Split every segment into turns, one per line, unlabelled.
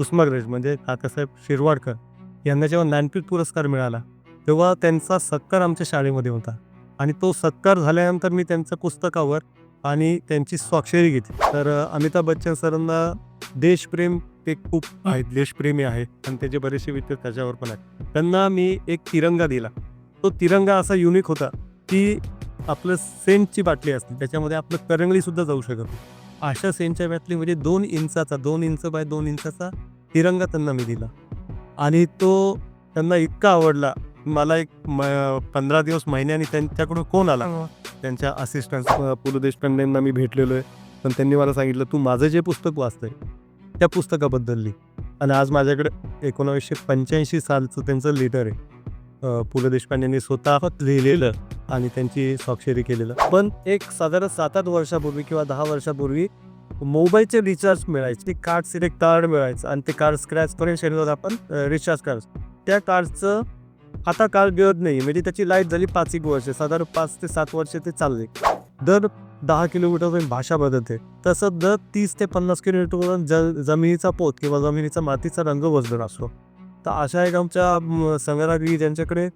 कुसुमाग्रज म्हणजे काकासाहेब शिरवाडकर यांना जेव्हा ज्ञानपीठ पुरस्कार मिळाला तेव्हा त्यांचा सत्कार आमच्या शाळेमध्ये होता. आणि तो सत्कार झाल्यानंतर मी त्यांच्या पुस्तकावर आणि त्यांची स्वाक्षरी घेतली. तर अमिताभ बच्चन सरांना देशप्रेम ते खूप आहेत. देशप्रेमी आहेत. आणि त्याचे बरेचसे विद्यार्थी त्याच्यावर पण आहेत. त्यांना मी एक तिरंगा दिला. तो तिरंगा असा युनिक होता की आपलं सेंटची बाटली असते. त्याच्यामध्ये आपलं करंगळी सुद्धा जाऊ शकत नाही. अशा सेंटच्या बाटलीमध्ये दोन इंचाचा दोन इंच बाय दोन इंचाचा तिरंगा त्यांना मी दिला. आणि तो त्यांना इतका आवडला. मला एक म पंधरा दिवस महिन्यानी त्यांच्याकडून कोण आला. त्यांच्या असिस्टंट पु ल देशपांडेंना मी भेटलेलो आहे पण त्यांनी मला सांगितलं तू माझं जे पुस्तक वाचतंय त्या पुस्तकाबद्दल लिह. आणि आज माझ्याकडे एकोणावीसशे पंच्याऐंशी सालचं त्यांचं लेटर आहे. पु ल देशपांडेंनी स्वतः लिहिलेलं. आणि त्यांची स्वाक्षरी केलेलं. पण एक साधारण सात आठ वर्षापूर्वी किंवा दहा वर्षापूर्वी मोबाईलचे रिचार्ज मिळायचे. ते कार्ड सिलेक्ट कार्ड मिळायचं आणि ते कार्ड स्क्रॅच करून शरीरात आपण रिचार्ज करायचं. त्या कार्डचं आता कार्ड मिळत नाही म्हणजे त्याची लाइट झाली पाच एक वर्ष. साधारण पाच ते सात वर्ष ते चालले. दर दहा किलोमीटर भाषा बदलते. तसं दर तीस ते पन्नास किलोमीटरवरून ज जमिनीचा पोत किंवा जमिनीचा मातीचा रंग बदलून असतो. तर अशा एक आमच्या संग्रहागिरी ज्यांच्याकडे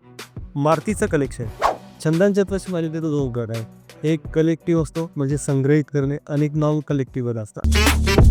मारतीचं कलेक्शन छंदांच्या तशी माझ्या तिथं दोन गट आहे एक कलेक्टिव्ह असतो म्हणजे संग्रहित करणे अनेक नॉन कलेक्टिव्ह असतात.